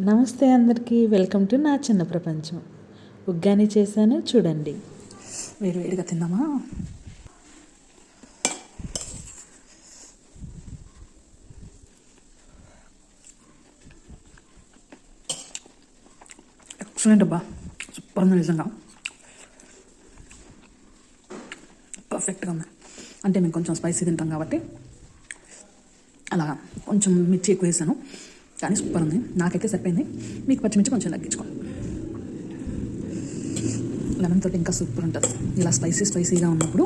నమస్తే అందరికీ welcome to నా చిన్న ప్రపంచం. ఉగ్గాని చేశాను చూడండి. వేరు వేడిగా తిన్నామా? ఎక్సలెంట్ అబ్బా. సూపర్ ఉంది నిజంగా. పర్ఫెక్ట్గా ఉంది. అంటే మేము కొంచెం స్పైసీ తింటాం కాబట్టి అలా కొంచెం మిర్చి ఎక్కువ వేసాను. కానీ సూపర్ ఉంది. నాకైతే సరిపోయింది. మీకు పచ్చిమిర్చి కొంచెం తగ్గించుకోండి లెమన్ తోటి ఇంకా సూపర్ ఉంటుంది. ఇలా స్పైసీ స్పైసీగా ఉన్నప్పుడు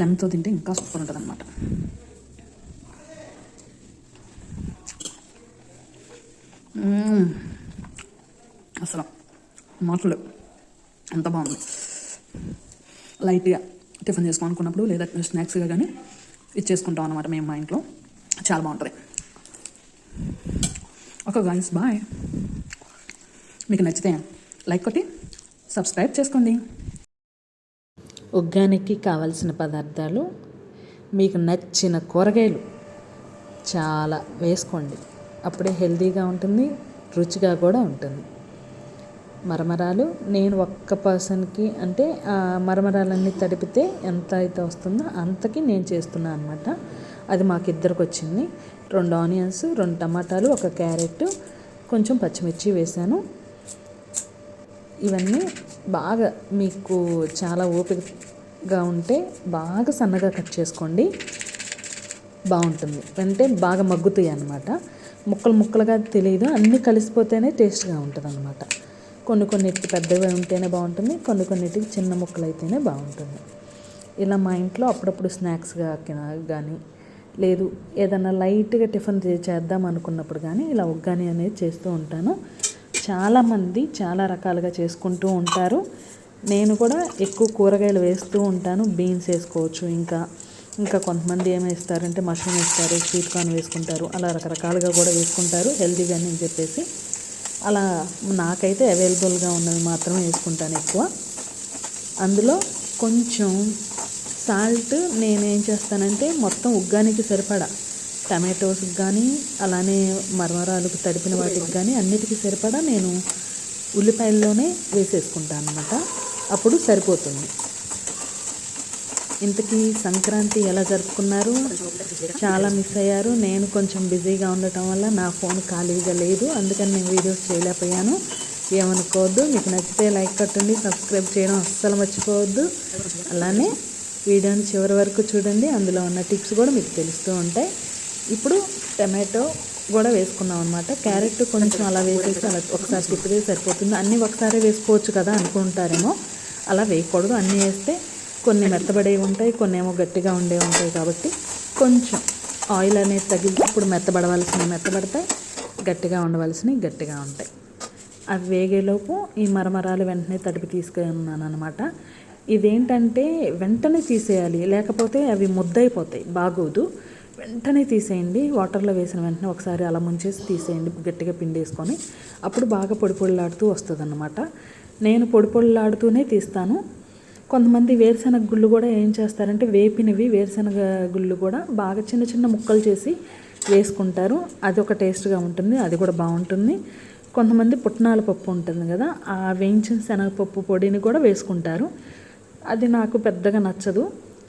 లెమన్తో తింటే ఇంకా సూపర్ ఉంటుంది అనమాట అసలు మాటలు ఎంత బాగుంది. లైట్గా టిఫిన్ చేసుకోవాలనుకున్నప్పుడు లేదా స్నాక్స్గా కానీ ఇచ్చేసుకుంటాం అనమాట మేము మా ఇంట్లో. చాలా బాగుంటుంది. ఒక గాయస్ బాయ్. మీకు నచ్చితే లైక్ కొట్టి సబ్స్క్రైబ్ చేసుకోండి. ఉగ్గానికి కావలసిన పదార్థాలు మీకు నచ్చిన కూరగాయలు చాలా వేసుకోండి. అప్పుడే హెల్తీగా ఉంటుంది రుచిగా కూడా ఉంటుంది. మరమరాలు నేను ఒక్క పర్సన్కి అంటే ఆ మరమరాలన్నీ తడిపితే ఎంత అయితే వస్తుందో అంతకి నేను చేస్తున్నాను అనమాట అది మాకు ఇద్దరికి వచ్చింది రెండు ఆనియన్స్ రెండు టమాటాలు ఒక క్యారెట్ కొంచెం పచ్చిమిర్చి వేసాను ఇవన్నీ బాగా మీకు చాలా ఓపికగా ఉంటే బాగా సన్నగా కట్ చేసుకోండి. బాగుంటుంది. అంటే బాగా మగ్గుతాయి అన్నమాట. ముక్కలు ముక్కలుగా తెలియదు అన్నీ కలిసిపోతేనే టేస్ట్గా ఉంటుంది అనమాట కొన్ని కొన్నిటికి పెద్దగా ఉంటేనే బాగుంటుంది కొన్ని కొన్నిటికి చిన్న ముక్కలు అయితేనే బాగుంటుంది. ఇలా మా ఇంట్లో అప్పుడప్పుడు స్నాక్స్గా కానీ లేదు ఏదైనా లైట్గా టిఫిన్ చే- చేద్దాం అనుకున్నప్పుడు కానీ ఇలా ఉగ్గాని అనేది చేస్తూ ఉంటాను. చాలామంది చాలా రకాలుగా చేసుకుంటూ ఉంటారు. నేను కూడా ఎక్కువ కూరగాయలు వేస్తూ ఉంటాను. బీన్స్ వేసుకోవచ్చు ఇంకా ఇంకా కొంతమంది ఏమి వేస్తారంటే మష్రూమ్ వేస్తారు స్వీట్ కార్న్ వేసుకుంటారు. అలా రకరకాలుగా కూడా వేసుకుంటారు. హెల్తీగా అని చెప్పేసి. అలా నాకైతే అవైలబుల్గా ఉన్నవి మాత్రమే వేసుకుంటాను ఎక్కువ. అందులో కొంచెం సాల్ట్ నేనేం చేస్తానంటే మొత్తం ఉగ్గానికి సరిపడా. టమాటోస్కి కానీ అలానే మరమరాలకు తడిపిన వాటికి కానీ అన్నిటికీ సరిపడా నేను ఉల్లిపాయల్లోనే వేసేసుకుంటాను అనమాట అప్పుడు సరిపోతుంది. ఇంతకీ సంక్రాంతి ఎలా జరుపుకున్నారు? చాలా మిస్ అయ్యారు. నేను కొంచెం బిజీగా ఉండటం వల్ల నా ఫోన్ ఖాళీగా లేదు. అందుకని నేను వీడియోస్ చేయలేకపోయాను. ఏమనుకోవద్దు. మీకు నచ్చితే లైక్ కట్టండి సబ్స్క్రైబ్ చేయడం అస్సలు మర్చిపోవద్దు. అలానే వీడియోని చివరి వరకు చూడండి. అందులో ఉన్న టిప్స్ కూడా మీకు తెలుస్తూ ఉంటాయి. ఇప్పుడు టమాటో కూడా వేసుకున్నాం అనమాట క్యారెట్ కొంచెం అలా వేసేసి అలా ఒకసారి తిప్పితే సరిపోతుంది. అన్నీ ఒకసారి వేసుకోవచ్చు కదా అనుకుంటారేమో. అలా వేయకూడదు. అన్నీ వేస్తే కొన్ని మెత్తబడేవి ఉంటాయి కొన్ని ఏమో గట్టిగా ఉండేవి ఉంటాయి కాబట్టి కొంచెం ఆయిల్ అనేది తగిలి ఇప్పుడు మెత్తబడవలసినవి మెత్తబడతాయి గట్టిగా ఉండవలసినవి గట్టిగా ఉంటాయి. అవి వేగేలోపు ఈ మరమరాలు వెంటనే తడిపి తీసుకున్నాను అనమాట ఇదేంటంటే వెంటనే తీసేయాలి లేకపోతే అవి ముద్దయిపోతాయి బాగోదు. వెంటనే తీసేయండి వాటర్లో వేసిన వెంటనే ఒకసారి అలా ముంచేసి తీసేయండి గట్టిగా పిండేసుకొని. అప్పుడు బాగా పొడి పొడిలాడుతూ వస్తుంది నేను పొడి పొడిలాడుతూనే తీస్తాను. కొంతమంది వేరుశనగ గుళ్ళు కూడా ఏం చేస్తారంటే వేపినవి వేరుశనగ గుళ్ళు కూడా బాగా చిన్న చిన్న ముక్కలు చేసి వేసుకుంటారు. అది ఒక టేస్ట్గా ఉంటుంది అది కూడా బాగుంటుంది. కొంతమంది పుట్నాల పప్పు ఉంటుంది కదా ఆ వేయించిన శనగపప్పు పొడిని కూడా వేసుకుంటారు. అది నాకు పెద్దగా నచ్చదు.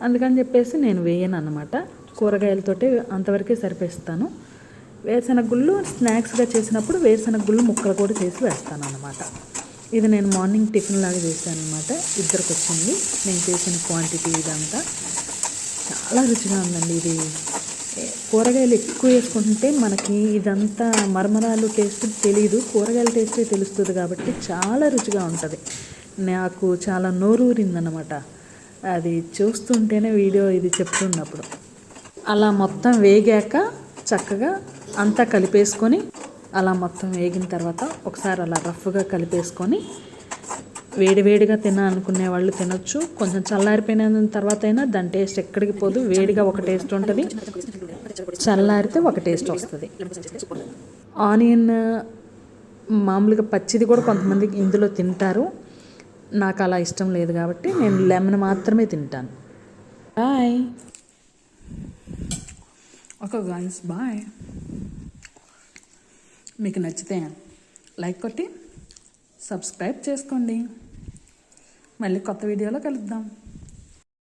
అందుకని చెప్పేసి నేను వేయను అనమాట కూరగాయలతోటి అంతవరకే సరిపేస్తాను. వేరుశనగ గుళ్ళు స్నాక్స్గా చేసినప్పుడు వేరుశనగ గుళ్ళు ముక్కలు కూడా చేసి వేస్తాను అనమాట ఇది నేను మార్నింగ్ టిఫిన్ లాగా చేశాను అనమాట ఇద్దరికి వచ్చింది నేను చేసిన క్వాంటిటీ ఇదంతా. చాలా రుచిగా ఉందండి ఇది. కూరగాయలు ఎక్కువ వేసుకుంటే మనకి ఇదంతా మరమరాలు టేస్ట్ తెలియదు. కూరగాయల టేస్టే తెలుస్తుంది కాబట్టి చాలా రుచిగా ఉంటుంది. నాకు చాలా నోరూరిందనమాట అది చూస్తుంటేనే వీడియో ఇది చెప్తున్నప్పుడు. అలా మొత్తం వేగాక చక్కగా అంతా కలిపేసుకొని అలా మొత్తం వేగిన తర్వాత ఒకసారి అలా రఫ్గా కలిపేసుకొని వేడివేడిగా తినాలనుకునే వాళ్ళు తినొచ్చు. కొంచెం చల్లారిపోయిన తర్వాత అయినా దాని టేస్ట్ ఎక్కడికి పోదు. వేడిగా ఒక టేస్ట్ ఉంటుంది. చల్లారితే ఒక టేస్ట్ వస్తుంది. ఆనియన్ మామూలుగా పచ్చిది కూడా కొంతమంది ఇందులో తింటారు. నాకు అలా ఇష్టం లేదు కాబట్టి నేను లెమన్ మాత్రమే తింటాను. బాయ్. ఒక గాయస్ బాయ్. మీకు నచ్చితే లైక్ కొట్టి సబ్స్క్రైబ్ చేసుకోండి. మళ్ళీ కొత్త వీడియోలో కలుద్దాం.